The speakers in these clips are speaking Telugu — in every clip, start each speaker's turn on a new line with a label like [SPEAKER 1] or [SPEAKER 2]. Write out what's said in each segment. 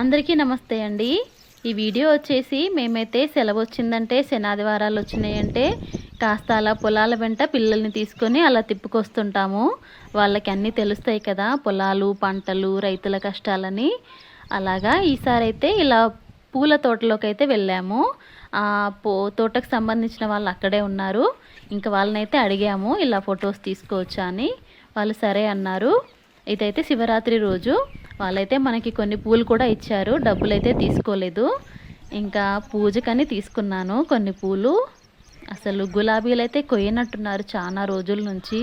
[SPEAKER 1] అందరికీ నమస్తే అండి. ఈ వీడియో వచ్చేసి మేమైతే సెలవు వచ్చిందంటే శనాదివారాలు వచ్చినాయంటే కాస్త అలా పొలాల వెంట పిల్లల్ని తీసుకొని అలా తిప్పుకొస్తుంటాము. వాళ్ళకి అన్నీ తెలుస్తాయి కదా పొలాలు పంటలు రైతుల కష్టాలని. అలాగా ఈసారి అయితే ఇలా పూల తోటలోకి అయితే వెళ్ళాము పో తోటకు సంబంధించిన వాళ్ళు అక్కడే ఉన్నారు. ఇంకా వాళ్ళనైతే అడిగాము ఇలా ఫొటోస్ తీసుకోవచ్చా అని. వాళ్ళు సరే అన్నారు. ఇదైతే శివరాత్రి రోజు. వాళ్ళైతే మనకి కొన్ని పూలు కూడా ఇచ్చారు. డబ్బులు అయితే తీసుకోలేదు. ఇంకా పూజకని తీసుకున్నాను కొన్ని పూలు. అసలు గులాబీలు అయితే కొయ్యనట్టున్నారు చాలా రోజుల నుంచి.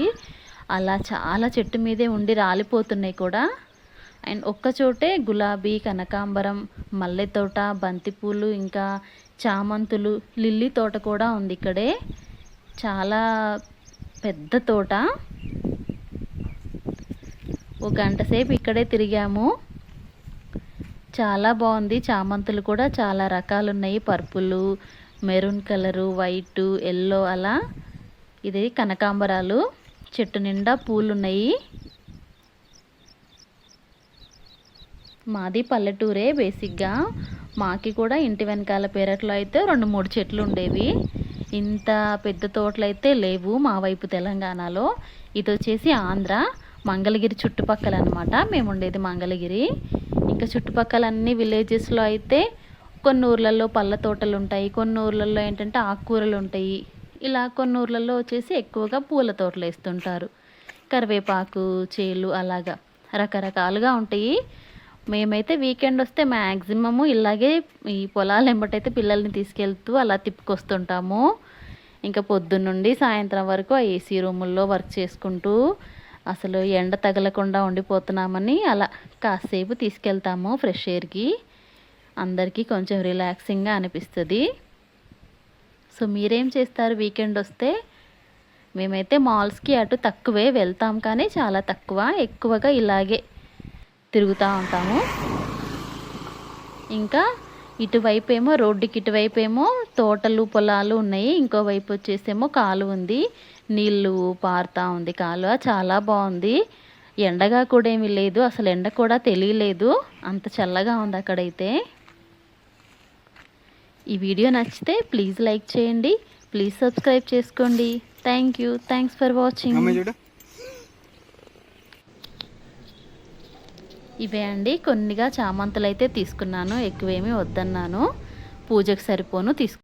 [SPEAKER 1] అలా చాలా చెట్టు మీదే ఉండి రాలిపోతున్నాయి కూడా. అండ్ ఒక్కచోటే గులాబీ కనకాంబరం మల్లె తోట బంతిపూలు ఇంకా చామంతులు లిల్లీ తోట కూడా ఉంది ఇక్కడే. చాలా పెద్ద తోట. ఒక గంట సేపు ఇక్కడే తిరిగాము. చాలా బాగుంది. చామంతులు కూడా చాలా రకాలు ఉన్నాయి purple maroon colour white yellow అలా. ఇది కనకాంబరాలు. చెట్టు నిండా పూలు ఉన్నాయి మాది పల్లెటూరే బేసిక్గా. మాకి కూడా ఇంటి వెనకాల పెరట్లో అయితే రెండు మూడు చెట్లు ఉండేవి. ఇంత పెద్ద తోటలు అయితే లేవు మా వైపు తెలంగాణలో. ఇది వచ్చేసి ఆంధ్ర. మంగళగిరి చుట్టుపక్కల అనమాట మేము ఉండేది మంగళగిరి. ఇంకా చుట్టుపక్కల అన్ని విలేజెస్లో అయితే కొన్ని ఊర్లలో పళ్ళ తోటలు ఉంటాయి కొన్ని ఊర్లలో ఏంటంటే ఆకుకూరలు ఉంటాయి ఇలా కొన్ని ఊర్లలో వచ్చేసి ఎక్కువగా పూల తోటలు వేస్తుంటారు. కరివేపాకు చేలు అలాగా రకరకాలుగా ఉంటాయి. మేమైతే వీకెండ్ వస్తే మ్యాక్సిమము ఇలాగే ఈ పొలాలు ఎంబటైతే పిల్లల్ని తీసుకెళ్తూ అలా తిప్పుకొస్తుంటాము. ఇంకా పొద్దున్నుండి సాయంత్రం వరకు ఆ ఏసీ రూముల్లో వర్క్ చేసుకుంటూ అసలు ఎండ తగలకుండా ఉండిపోతున్నామని అలా కాసేపు తీసుకెళ్తాము ఫ్రెష్ ఎయిర్కి. అందరికీ కొంచెం రిలాక్సింగ్గా అనిపిస్తుంది. సో మీరేం చేస్తారు వీకెండ్ వస్తే? మేమైతే మాల్స్కి అటు తక్కువే వెళ్తాం కానీ చాలా తక్కువ ఎక్కువగా ఇలాగే తిరుగుతూ ఉంటాము. ఇంకా ఇటువైపు ఏమో రోడ్డుకి ఇటువైపు ఏమో తోటలు పొలాలు ఉన్నాయి. ఇంకో వైపు వచ్చేసేమో కాలువ ఉంది. నీళ్ళు పారుతూ ఉంది కాలువ. చాలా బాగుంది. ఎండగా కూడా ఏమీ లేదు. అసలు ఎండ కూడా తెలియలేదు. అంత చల్లగా ఉంది అక్కడైతే. ఈ వీడియో నచ్చితే ప్లీజ్ లైక్ చేయండి. ప్లీజ్ సబ్స్క్రైబ్ చేసుకోండి. Thank you. Thanks for watching. ఇవే అండి. కొన్నిగా చామంతులు అయితే తీసుకున్నాను ఎక్కువేమీ వద్దన్నాను. పూజకు సరిపోను తీసుకు